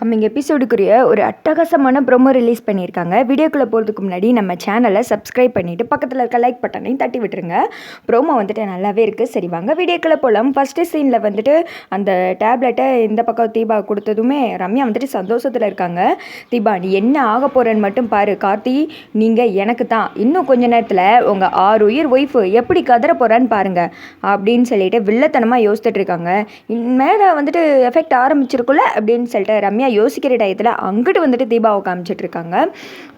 Coming எபிசோடுக்குரிய ஒரு அட்டகாசமான promo release பண்ணியிருக்காங்க. வீடியோக்குள்ளே போகிறதுக்கு முன்னாடி நம்ம சேனலை சப்ஸ்கிரைப் பண்ணிவிட்டு பக்கத்தில் இருக்க லைக் பட்டனையும் தட்டி விட்டுருங்க. ப்ரோமோ வந்துட்டு நல்லாவே இருக்குது சரி வாங்க வீடியோக்குள்ளே போகலாம் ஃபஸ்ட்டு சீனில் வந்துட்டு அந்த டேப்லெட்டை இந்த பக்கம் தீபா கொடுத்ததுமே ரம்யா வந்துட்டு சந்தோஷத்தில் இருக்காங்க. தீபா நீ என்ன ஆக போகிறேன்னு மட்டும் பாரு. கார்த்தி நீங்கள் எனக்கு தான். இன்னும் கொஞ்ச நேரத்தில் உங்கள் ஆறு உயிர் ஒய்ஃபு எப்படி கதற போகிறான்னு பாருங்கள் அப்படின்னு சொல்லிட்டு வில்லத்தனமாக யோசிச்சுட்டு இருக்காங்க. மேலே வந்துட்டு எஃபெக்ட் ஆரம்பிச்சிருக்குல்ல அப்படின்னு சொல்லிட்டு ரம்யா யோசிக்கிற டயத்தில் அங்கிட்டு வந்துட்டு தீபாவை காமிச்சிட்டு இருக்காங்க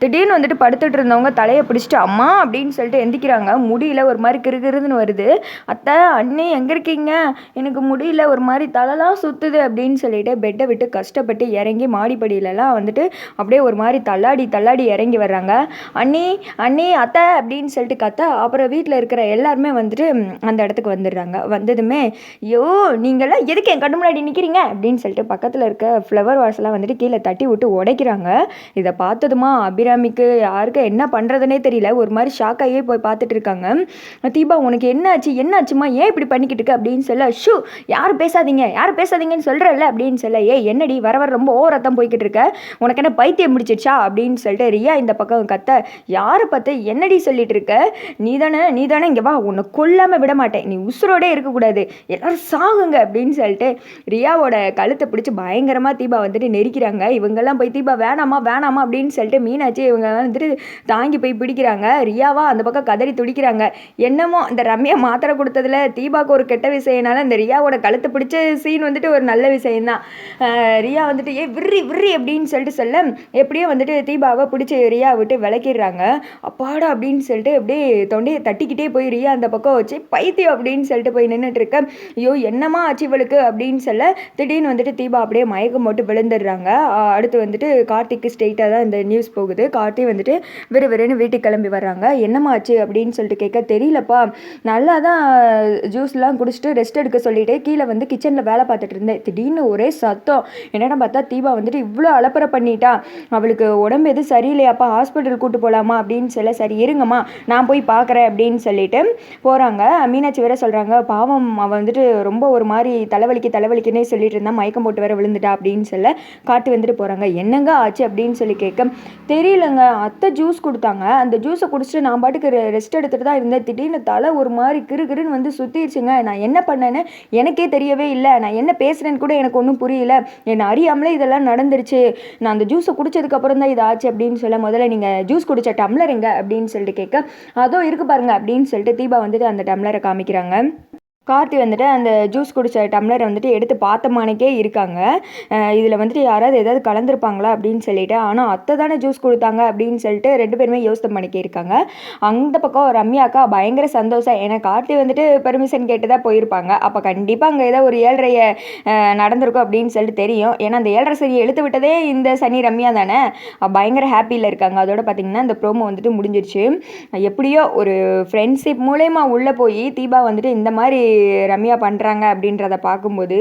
திடீர்னு வந்துட்டு படுத்துட்டு இருந்தவங்க தலையை பிடிச்சிட்டு அம்மா! அப்படின்னு சொல்லிட்டு எந்திக்கிறாங்க. முடியல ஒரு மாதிரி கிருகிருதுன்னு வருது. அத்தை அண்ணே எங்கே இருக்கீங்க? எனக்கு முடியல ஒரு மாதிரி தலைலாம் சுற்றுது அப்படின்னு சொல்லிட்டு பெட்டை விட்டு கஷ்டப்பட்டு இறங்கி மாடிப்படியிலலாம் வந்துட்டு அப்படியே ஒரு மாதிரி தள்ளாடி தள்ளாடி இறங்கி வர்றாங்க. அண்ணி அண்ணி அத்தை! அப்படின்னு சொல்லிட்டு கத்த அப்புறம் வீட்டில் இருக்கிற எல்லாருமே வந்துட்டு அந்த இடத்துக்கு வந்துடுறாங்க. வந்ததுமே ஐயோ நீங்களாம் எதுக்கு என் கண்ணு முன்னாடி நிற்கிறீங்க அப்படின்னு சொல்லிட்டு பக்கத்தில் இருக்க ஃப்ளவர் கிளாஸ்லாம் வந்துட்டு கீழே தட்டி விட்டு உடைக்கிறாங்க. இதை பார்த்ததுமா அபிராமிக்கு யாருக்கு என்ன பண்ணுறதுனே தெரியல. ஒரு மாதிரி ஷாக் போய் பார்த்துட்டு இருக்காங்க. தீபா உனக்கு என்ன ஆச்சு என்ன ஆச்சுமா ஏன் இப்படி பண்ணிக்கிட்டு இருக்க? அப்படின்னு சொல்ல ஷூ யாரும் பேசாதீங்க. யாரும் பேசாதீங்கன்னு சொல்கிறல்ல அப்படின்னு சொல்ல ஏ என்னடி? வர வர ரொம்ப ஓரத்தம் போய்கிட்டு இருக்க. உனக்கு என்ன பைத்தியம் முடிச்சிருச்சா அப்படின்னு சொல்லிட்டு ரியா இந்த பக்கம் கத்த யாரை பார்த்து என்னடி சொல்லிட்டு இருக்க? நீ தானே நீ தானே இங்கே வா. உன்னை கொல்லாமல் விட மாட்டேன். நீ உசுரோடே இருக்கக்கூடாது. எல்லாரும் சாகுங்க. அப்படின்னு சொல்லிட்டு ரியாவோட கழுத்தை பிடிச்சி பயங்கரமாக தீபா வந்துட்டு நெரிக்கிறாங்க. இவங்கெல்லாம் போய் தீபா வேணாமா வேணாமா அப்படின்னு சொல்லிட்டு மீனாட்சி இவங்க வந்துட்டு தாங்கி போய் பிடிக்கிறாங்க. ரியாவா அந்த பக்கம் கதறி துடிக்கிறாங்க. என்னமோ இந்த ரம்யா மாத்திரை கொடுத்ததுல தீபாவுக்கு ஒரு கெட்ட விஷயம்னால இந்த ரியாவோட கழுத்து பிடிச்ச சீன் வந்துட்டு ஒரு நல்ல விஷயம்தான். ரியா வந்துட்டு ஏ விர்ரி விர்ரி அப்படின்னு சொல்லிட்டு சொல்ல எப்படியோ வந்துட்டு தீபாவை பிடிச்சி ரியா விட்டு விளக்கிடுறாங்க. அப்பாடா அப்படின்னு சொல்லிட்டு அப்படியே தொண்டையை தட்டிக்கிட்டே போய் ரியா அந்த பக்கம் வச்சு பைத்தியம் அப்படின்னு சொல்லிட்டு போய் நின்றுட்டு இருக்க. ஐயோ என்னம்மா ஆச்சு இவளுக்கு? அப்படின்னு சொல்ல திடீர்னு வந்துட்டு தீபா அப்படியே மயக்கம் போட்டு விழுந்து இருந்துடுறாங்க அடுத்து வந்துட்டு கார்த்திக்கு ஸ்ட்ரெயிட்டாக தான் இந்த நியூஸ் போகுது. கார்த்தி வந்துட்டு விறுவிறுன்னு வீட்டுக்கு கிளம்பி வர்றாங்க. என்னம்மா ஆச்சு? அப்படின்னு சொல்லிட்டு கேட்க தெரியலப்பா. நல்லா தான் ஜூஸ்லாம் குடிச்சிட்டு ரெஸ்ட் எடுக்க சொல்லிட்டு கீழே வந்து கிச்சனில் வேலை பார்த்துட்டு இருந்தேன். திடீர்னு ஒரே சத்தம். என்னடா பார்த்தா தீபா வந்துட்டு இவ்வளோ அலப்பறை பண்ணிட்டா. அவளுக்கு உடம்பு எதுவும் சரியில்லையாப்பா. ஹாஸ்பிட்டல் கூட்டு போகலாமா அப்படின்னு சொல்ல சரி இருங்கம்மா. நான் போய் பார்க்குறேன். அப்படின்னு சொல்லிட்டு போகிறாங்க மீனாட்சி வேற சொல்கிறாங்க பாவம் அவள் வந்துட்டு ரொம்ப ஒரு மாதிரி தலைவலிக்கு தலைவலிக்குன்னே சொல்லிட்டு இருந்தா மயக்கம் போட்டு வேற விழுந்துட்டா. அப்படின்னு சொல்ல காட்டு வந்துட்டு போகிறாங்க என்னங்க ஆச்சு அப்படின்னு சொல்லி கேட்க தெரியலங்க. அத்தை ஜூஸ் கொடுத்தாங்க. அந்த ஜூஸை குடிச்சிட்டு நான் பாட்டுக்கு ரெஸ்ட் எடுத்துகிட்டு தான் இருந்தேன். திடீர்னு தலை ஒரு மாதிரி கிறு கிறுன்னு வந்து சுற்றிடுச்சுங்க நான் என்ன பண்ணேன்னு எனக்கே தெரியவே இல்லை. நான் என்ன பேசுகிறேன்னு கூட எனக்கு ஒன்றும் புரியல. என்னை அறியாமலே இதெல்லாம் நடந்துருச்சு. நான் அந்த ஜூஸை குடிச்சதுக்கப்புறம் தான் இது ஆச்சு அப்படின்னு சொல்ல முதல்ல நீங்கள் ஜூஸ் குடித்த டம்ளர் எங்க அப்படின்னு சொல்லிட்டு கேட்க அதோ இருக்கு பாருங்க அப்படின்னு சொல்லிட்டு தீபா வந்துட்டு அந்த டம்ளரை காமிக்கிறாங்க. கார்த்தி வந்துட்டு அந்த ஜூஸ் குடித்த டம்ளரை வந்துட்டு எடுத்து பார்த்தமானக்கே இருக்காங்க. இதில் வந்துட்டு யாராவது ஏதாவது கலந்துருப்பாங்களா அப்படின்னு சொல்லிட்டு ஆனால் அத்தை தானே ஜூஸ் கொடுத்தாங்க அப்படின்னு சொல்லிட்டு ரெண்டு பேருமே யோசனை பண்ணிக்கே இருக்காங்க. அந்த பக்கம் ரம்யா அக்கா பயங்கர சந்தோஷம். ஏன்னா கார்த்தி வந்துட்டு பெர்மிஷன் கேட்டு தான் போயிருப்பாங்க. அப்போ கண்டிப்பாக அங்கே ஏதோ ஒரு ஏழரைய நடந்திருக்கும் அப்படின்னு சொல்லிட்டு தெரியும். ஏன்னா அந்த ஏழரை சனியை எழுத்து விட்டதே இந்த சனி ரம்யா தானே. பயங்கர ஹாப்பியில் இருக்காங்க. அதோட பார்த்தீங்கன்னா இந்த ப்ரோமோ வந்துட்டு முடிஞ்சிருச்சு. எப்படியோ ஒரு ஃப்ரெண்ட்ஷிப் மூலயமா உள்ளே போய் தீபா வந்துட்டு இந்த மாதிரி ரம்யா பண்ணுறாங்க அப்படின்றத பார்க்கும்போது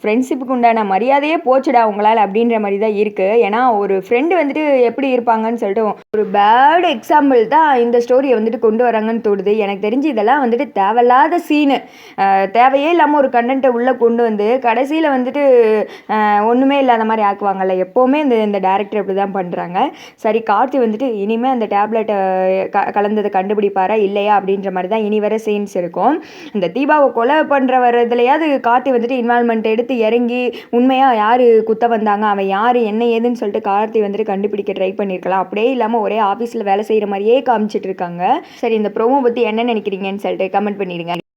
ஃப்ரெண்ட்ஷிப்புக்கு உண்டான மரியாதையே போச்சுடா உங்களால் அப்படின்ற மாதிரி தான் இருக்குது ஏன்னா ஒரு ஃப்ரெண்டு வந்துட்டு எப்படி இருப்பாங்கன்னு சொல்லிட்டு ஒரு பேட் எக்ஸாம்பிள் தான் இந்த ஸ்டோரியை வந்துட்டு கொண்டு வராங்கன்னு தோணுது. எனக்கு தெரிஞ்சு இதெல்லாம் வந்துட்டு தேவையில்லாத சீனு தேவையே இல்லாமல் ஒரு கண்டென்ட்டை உள்ளே கொண்டு வந்து கடைசியில் வந்துட்டு ஒன்றுமே இல்லாத மாதிரி ஆக்குவாங்கல்ல. எப்போவுமே இந்த இந்த டேரக்டர் இப்படி தான் பண்ணுறாங்க சரி கார்த்தி வந்துட்டு இனிமேல் அந்த டேப்லெட்டை க கலந்ததை கண்டுபிடிப்பாரா இல்லையா அப்படின்ற மாதிரி தான் இனி வர சீன்ஸ் இருக்கும். இந்த தீபாவை கொலை பண்ணுறவர் இதுலையாவது கார்த்தி வந்துட்டு இன்வால்மெண்ட் எடுத்து இறங்கி உண்மையாக யார் குத்த வந்தாங்க? அவன் யார்? என்ன ஏதுன்னு சொல்லிட்டு கார்த்தி வந்துட்டு கண்டுபிடிக்க ட்ரை பண்ணியிருக்கலாம் அப்படியே இல்லாமல் ஒரே ஆஃபீஸில் வேலை செய்கிற மாதிரியே காமிச்சிட்டு இருக்காங்க. சரி இந்த ப்ரோமோ பற்றி என்ன நினைக்கிறீங்கன்னு சொல்லிட்டு கமெண்ட் பண்ணிடுங்க.